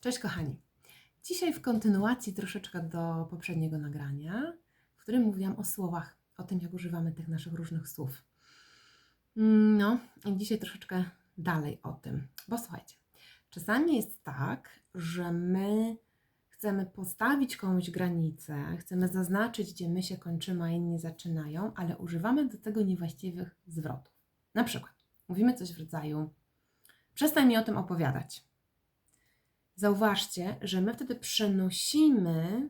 Cześć kochani. Dzisiaj w kontynuacji troszeczkę do poprzedniego nagrania, w którym mówiłam o słowach, o tym jak używamy tych naszych różnych słów. Mm, No i dzisiaj troszeczkę dalej o tym, bo słuchajcie, czasami jest tak, że my chcemy postawić komuś granicę, chcemy zaznaczyć, gdzie my się kończymy, a inni zaczynają, ale używamy do tego niewłaściwych zwrotów. Na przykład mówimy coś w rodzaju przestań mi o tym opowiadać. Zauważcie, że my wtedy przenosimy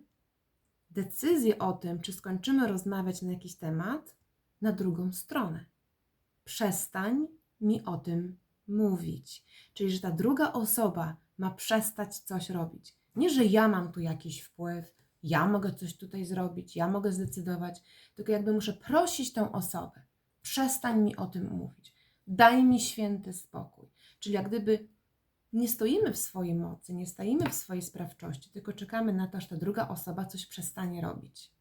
decyzję o tym, czy skończymy rozmawiać na jakiś temat, na drugą stronę. Przestań mi o tym mówić. Czyli, że ta druga osoba ma przestać coś robić. Nie, że ja mam tu jakiś wpływ, ja mogę coś tutaj zrobić, ja mogę zdecydować, tylko jakby muszę prosić tą osobę, przestań mi o tym mówić, daj mi święty spokój. Czyli jak gdyby nie stoimy w swojej mocy, nie stoimy w swojej sprawczości, tylko czekamy na to, aż ta druga osoba coś przestanie robić.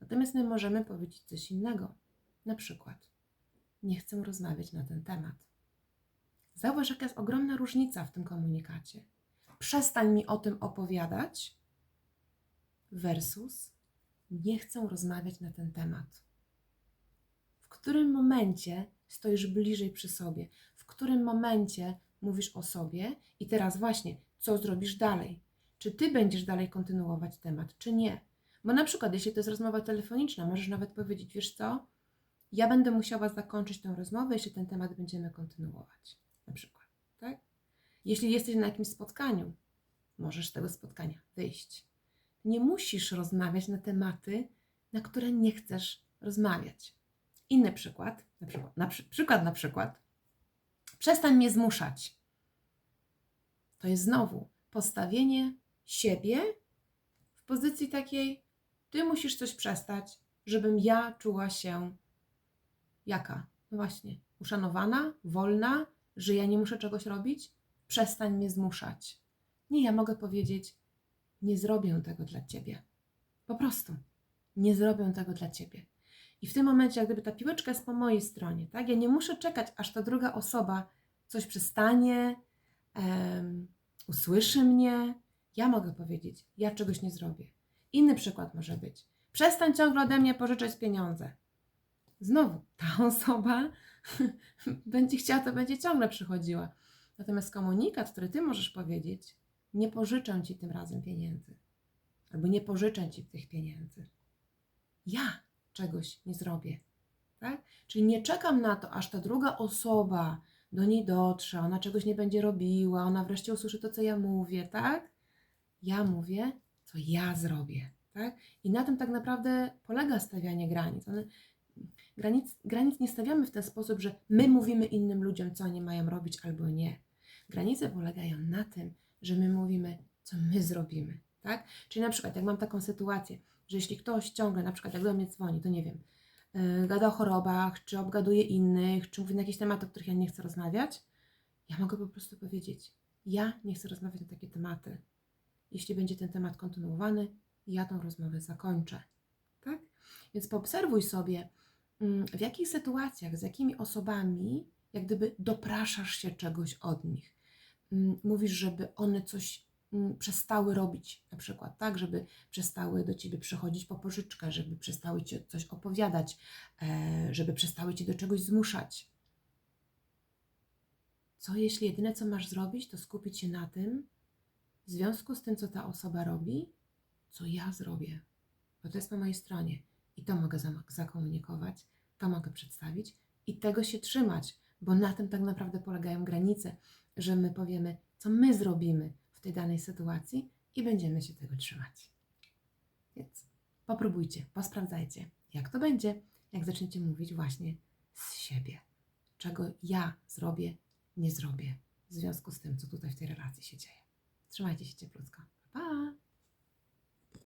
Natomiast my możemy powiedzieć coś innego. Na przykład, nie chcę rozmawiać na ten temat. Zauważ, jaka jest ogromna różnica w tym komunikacie. Przestań mi o tym opowiadać versus nie chcę rozmawiać na ten temat. W którym momencie stoisz bliżej przy sobie? W którym momencie mówisz o sobie i teraz właśnie, co zrobisz dalej? Czy ty będziesz dalej kontynuować temat, czy nie? Bo na przykład, jeśli to jest rozmowa telefoniczna, możesz nawet powiedzieć, wiesz co, ja będę musiała zakończyć tę rozmowę, jeśli ten temat będziemy kontynuować. Na przykład, tak? Jeśli jesteś na jakimś spotkaniu, możesz z tego spotkania wyjść. Nie musisz rozmawiać na tematy, na które nie chcesz rozmawiać. Inny przykład, na przykład, na przy, przykład na przykład, przestań mnie zmuszać. To jest znowu postawienie siebie w pozycji takiej, ty musisz coś przestać, żebym ja czuła się jaka? No właśnie, uszanowana, wolna, że ja nie muszę czegoś robić? Przestań mnie zmuszać. Nie, ja mogę powiedzieć, nie zrobię tego dla ciebie. Po prostu nie zrobię tego dla ciebie. I w tym momencie, jak gdyby ta piłeczka jest po mojej stronie, tak? Ja nie muszę czekać, aż ta druga osoba coś przestanie, em, usłyszy mnie. Ja mogę powiedzieć, ja czegoś nie zrobię. Inny przykład może być. Przestań ciągle ode mnie pożyczać pieniądze. Znowu, ta osoba będzie chciała, to będzie ciągle przychodziła. Natomiast komunikat, który ty możesz powiedzieć, nie pożyczę ci tym razem pieniędzy. Albo nie pożyczę ci tych pieniędzy. Ja czegoś nie zrobię. Tak? Czyli nie czekam na to, aż ta druga osoba do niej dotrze, ona czegoś nie będzie robiła, ona wreszcie usłyszy to, co ja mówię, tak? Ja mówię, co ja zrobię, tak? I na tym tak naprawdę polega stawianie granic. One, granic, granic nie stawiamy w ten sposób, że my mówimy innym ludziom, co oni mają robić albo nie. Granice polegają na tym, że my mówimy, co my zrobimy, tak? Czyli na przykład, jak mam taką sytuację, że jeśli ktoś ciągle, na przykład jak do mnie dzwoni, to nie wiem, yy, gada o chorobach, czy obgaduje innych, czy mówi na jakieś tematy, o których ja nie chcę rozmawiać, ja mogę po prostu powiedzieć, ja nie chcę rozmawiać na takie tematy. Jeśli będzie ten temat kontynuowany, ja tą rozmowę zakończę, tak? Więc poobserwuj sobie, mm, w jakich sytuacjach, z jakimi osobami, jak gdyby dopraszasz się czegoś od nich. Mm, Mówisz, żeby one coś przestały robić, na przykład, tak, żeby przestały do ciebie przychodzić po pożyczkę, żeby przestały ci coś opowiadać, e, żeby przestały cię do czegoś zmuszać. Co jeśli jedyne, co masz zrobić, to skupić się na tym, w związku z tym, co ta osoba robi, co ja zrobię, bo to jest po mojej stronie. I to mogę zakomunikować, to mogę przedstawić i tego się trzymać, bo na tym tak naprawdę polegają granice, że my powiemy, co my zrobimy w tej danej sytuacji i będziemy się tego trzymać. Więc popróbujcie, posprawdzajcie, jak to będzie, jak zaczniecie mówić właśnie z siebie, czego ja zrobię, nie zrobię w związku z tym, co tutaj w tej relacji się dzieje. Trzymajcie się cieplutko. Pa! pa.